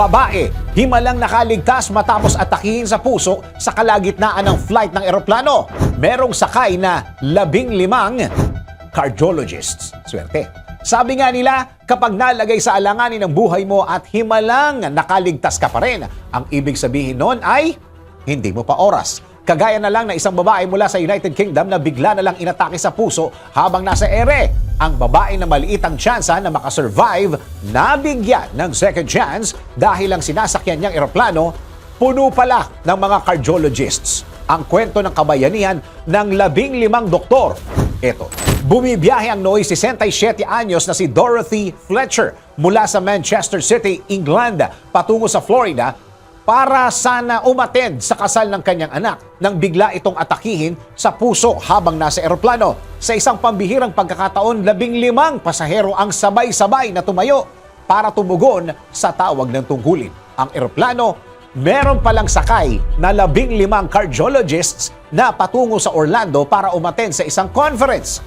Babae, himalang nakaligtas matapos atakihin sa puso sa kalagitnaan ng flight ng eroplano. Merong sakay na labing limang cardiologists. Swerte. Sabi nga nila, kapag nalagay sa alanganin ng buhay mo at himalang nakaligtas ka pa rin, ang ibig sabihin nun ay hindi mo pa oras. Kagaya na lang na isang babae mula sa United Kingdom na bigla na lang inatake sa puso habang nasa ere. Ang babae na maliit ang tsansa na makasurvive, nabigyan ng second chance dahil ang sinasakyan niyang eroplano, puno pala ng mga cardiologists. Ang kwento ng kabayanihan ng labing limang doktor. Ito, bumibiyahe ang nooy 67 anyos na si Dorothy Fletcher mula sa Manchester City, England, patungo sa Florida para sana umatend sa kasal ng kanyang anak nang bigla itong atakihin sa puso habang nasa eroplano. Sa isang pambihirang pagkakataon, labing limang pasahero ang sabay-sabay na tumayo para tumugon sa tawag ng tungkulin. Ang eroplano, meron palang sakay na labing limang cardiologists na patungo sa Orlando para umaten sa isang conference.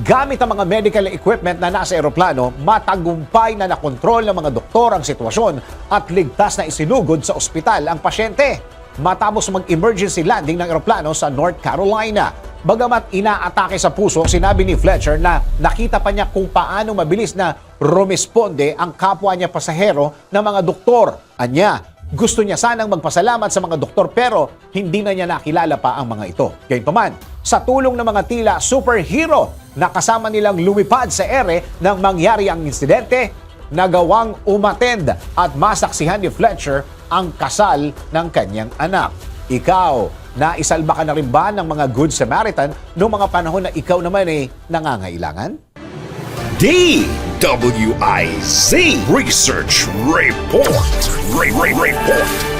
Gamit ang mga medical equipment na nasa eroplano, matagumpay na nakontrol ng mga doktor ang sitwasyon at ligtas na isinugod sa ospital ang pasyente. Matapos mag-emergency landing ng eroplano sa North Carolina. Bagamat inaatake sa puso, sinabi ni Fletcher na nakita pa niya kung paano mabilis na rumisponde ang kapwa niya pasahero ng mga doktor. Anya, gusto niya sanang magpasalamat sa mga doktor pero hindi na niya nakilala pa ang mga ito. Gayunpaman, sa tulong ng mga tila superhero na kasama nilang lumipad sa ere nang mangyari ang insidente, nagawang umatend at masaksihan ni Fletcher ang kasal ng kanyang anak. Ikaw, naisalba ka na rin ba ng mga Good Samaritan noong mga panahon na ikaw naman ay nangangailangan? DWIZ Research Report. Re- Re- Report.